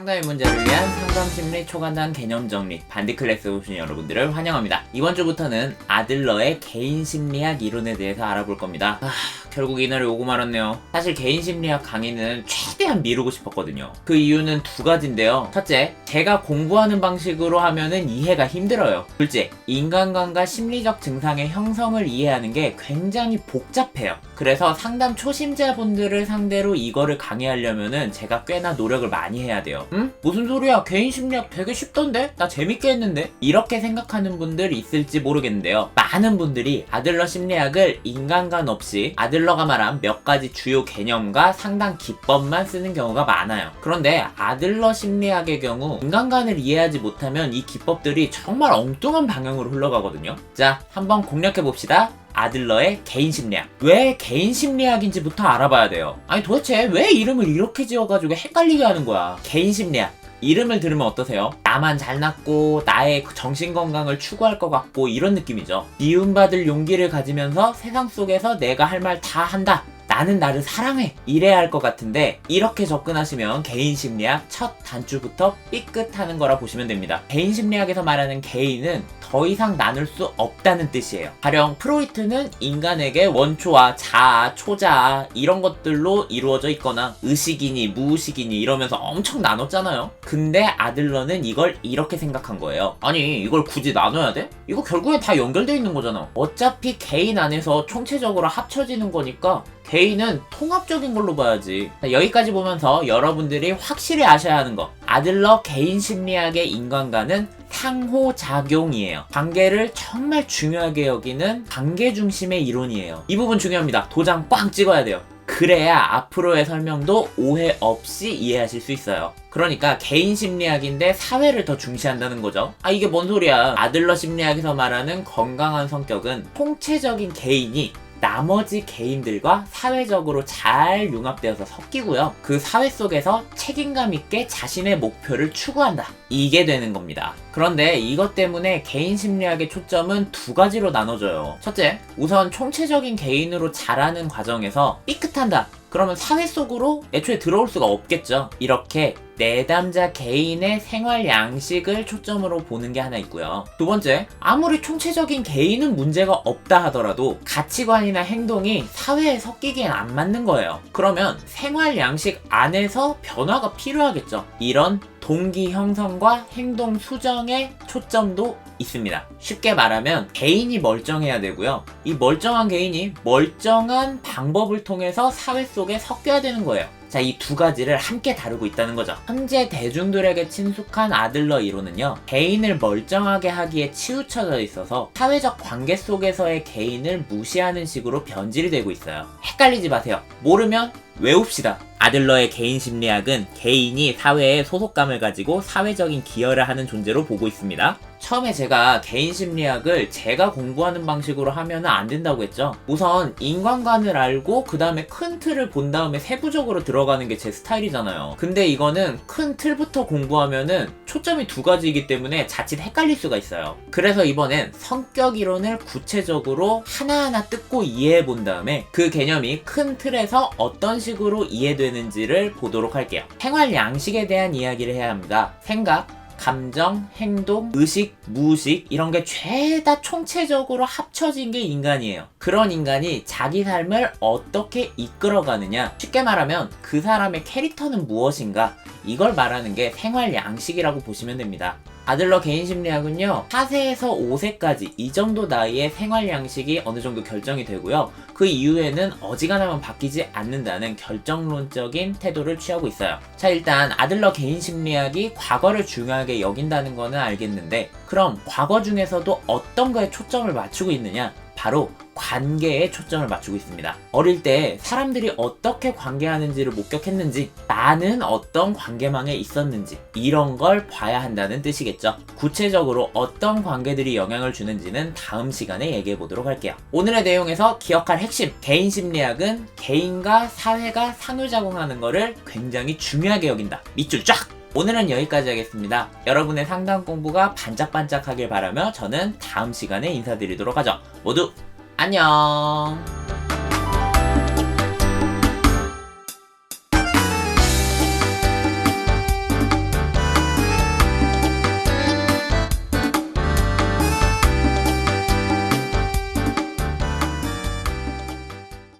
상담의 문제를 위한 상담심리 초간단 개념 정리 반디 클래스 오신 여러분들을 환영합니다. 이번 주부터는 아들러의 개인 심리학 이론에 대해서 알아볼 겁니다. 아, 결국 이날이 오고 말았네요. 사실 개인 심리학 강의는 최대한 미루고 싶었거든요. 그 이유는 두 가지인데요. 첫째, 제가 공부하는 방식으로 하면은 이해가 힘들어요. 둘째, 인간관과 심리적 증상의 형성을 이해하는 게 굉장히 복잡해요. 그래서 상담 초심자분들을 상대로 이거를 강의하려면은 제가 꽤나 노력을 많이 해야 돼요. 응? 무슨 소리야? 개인 심리학 되게 쉽던데? 나 재밌게 했는데? 이렇게 생각하는 분들 있을지 모르겠는데요. 많은 분들이 아들러 심리학을 인간관 없이 아들러가 말한 몇 가지 주요 개념과 상당 기법만 쓰는 경우가 많아요. 그런데 아들러 심리학의 경우 인간관을 이해하지 못하면 이 기법들이 정말 엉뚱한 방향으로 흘러가거든요. 자, 한번 공략해 봅시다. 아들러의 개인 심리학. 왜 개인 심리학인지부터 알아봐야 돼요. 아니 도대체 왜 이름을 이렇게 지어가지고 헷갈리게 하는 거야. 개인 심리학. 이름을 들으면 어떠세요? 나만 잘났고 나의 그 정신 건강을 추구할 것 같고 이런 느낌이죠. 미움받을 용기를 가지면서 세상 속에서 내가 할 말 다 한다. 나는 나를 사랑해. 이래야 할 것 같은데 이렇게 접근하시면 개인 심리학 첫 단추부터 삐끗하는 거라 보시면 됩니다. 개인 심리학에서 말하는 개인은 더 이상 나눌 수 없다는 뜻이에요. 가령 프로이트는 인간에게 원초와 자아, 초자아 이런 것들로 이루어져 있거나 의식이니 무의식이니 이러면서 엄청 나눴잖아요. 근데 아들러는 이걸 이렇게 생각한 거예요. 아니 이걸 굳이 나눠야 돼? 이거 결국엔 다 연결돼 있는 거잖아. 어차피 개인 안에서 총체적으로 합쳐지는 거니까 개인은 통합적인 걸로 봐야지. 자, 여기까지 보면서 여러분들이 확실히 아셔야 하는 거. 아들러 개인 심리학의 인간과는 상호작용이에요. 관계를 정말 중요하게 여기는 관계 중심의 이론이에요. 이 부분 중요합니다. 도장 꽝 찍어야 돼요. 그래야 앞으로의 설명도 오해 없이 이해하실 수 있어요. 그러니까 개인 심리학인데 사회를 더 중시한다는 거죠. 아 이게 뭔 소리야. 아들러 심리학에서 말하는 건강한 성격은 통체적인 개인이 나머지 개인들과 사회적으로 잘 융합되어서 섞이고요. 그 사회 속에서 책임감 있게 자신의 목표를 추구한다. 이게 되는 겁니다. 그런데 이것 때문에 개인 심리학의 초점은 두 가지로 나눠져요. 첫째, 우선 총체적인 개인으로 자라는 과정에서 삐끗한다. 그러면 사회 속으로 애초에 들어올 수가 없겠죠. 이렇게 내담자 개인의 생활 양식을 초점으로 보는 게 하나 있고요. 두 번째, 아무리 총체적인 개인은 문제가 없다 하더라도 가치관이나 행동이 사회에 섞이기엔 안 맞는 거예요. 그러면 생활 양식 안에서 변화가 필요하겠죠. 이런 동기 형성과 행동 수정의 초점도 있습니다. 쉽게 말하면 개인이 멀쩡해야 되고요. 이 멀쩡한 개인이 멀쩡한 방법을 통해서 사회 속에 섞여야 되는 거예요. 자, 이 두 가지를 함께 다루고 있다는 거죠. 현재 대중들에게 친숙한 아들러 이론은요, 개인을 멀쩡하게 하기에 치우쳐져 있어서 사회적 관계 속에서의 개인을 무시하는 식으로 변질이 되고 있어요. 헷갈리지 마세요. 모르면 외웁시다. 아들러의 개인 심리학은 개인이 사회에 소속감을 가지고 사회적인 기여를 하는 존재로 보고 있습니다. 처음에 제가 개인 심리학을 제가 공부하는 방식으로 하면 안 된다고 했죠. 우선 인간관을 알고 그 다음에 큰 틀을 본 다음에 세부적으로 들어가는 게 제 스타일이잖아요. 근데 이거는 큰 틀부터 공부하면은 초점이 두 가지이기 때문에 자칫 헷갈릴 수가 있어요. 그래서 이번엔 성격 이론을 구체적으로 하나하나 뜯고 이해해 본 다음에 그 개념이 큰 틀에서 어떤 식으로 이해되는 지를 보도록 할게요. 생활 양식에 대한 이야기를 해야 합니다. 생각, 감정, 행동, 의식, 무의식 이런 게 죄다 총체적으로 합쳐진 게 인간이에요. 그런 인간이 자기 삶을 어떻게 이끌어가느냐. 쉽게 말하면 그 사람의 캐릭터는 무엇인가. 이걸 말하는 게 생활 양식이라고 보시면 됩니다. 아들러 개인 심리학은요, 4세에서 5세까지 이 정도 나이에 생활 양식이 어느 정도 결정이 되고요. 그 이후에는 어지간하면 바뀌지 않는다는 결정론적인 태도를 취하고 있어요. 자, 일단 아들러 개인 심리학이 과거를 중요하게 여긴다는 거는 알겠는데, 그럼 과거 중에서도 어떤 거에 초점을 맞추고 있느냐? 바로 관계에 초점을 맞추고 있습니다. 어릴 때 사람들이 어떻게 관계하는지를 목격했는지, 나는 어떤 관계망에 있었는지, 이런 걸 봐야 한다는 뜻이겠죠. 구체적으로 어떤 관계들이 영향을 주는지는 다음 시간에 얘기해 보도록 할게요. 오늘의 내용에서 기억할 핵심, 개인 심리학은 개인과 사회가 상호작용하는 것을 굉장히 중요하게 여긴다. 밑줄 쫙! 오늘은 여기까지 하겠습니다. 여러분의 상담 공부가 반짝반짝하길 바라며 저는 다음 시간에 인사드리도록 하죠. 모두 안녕!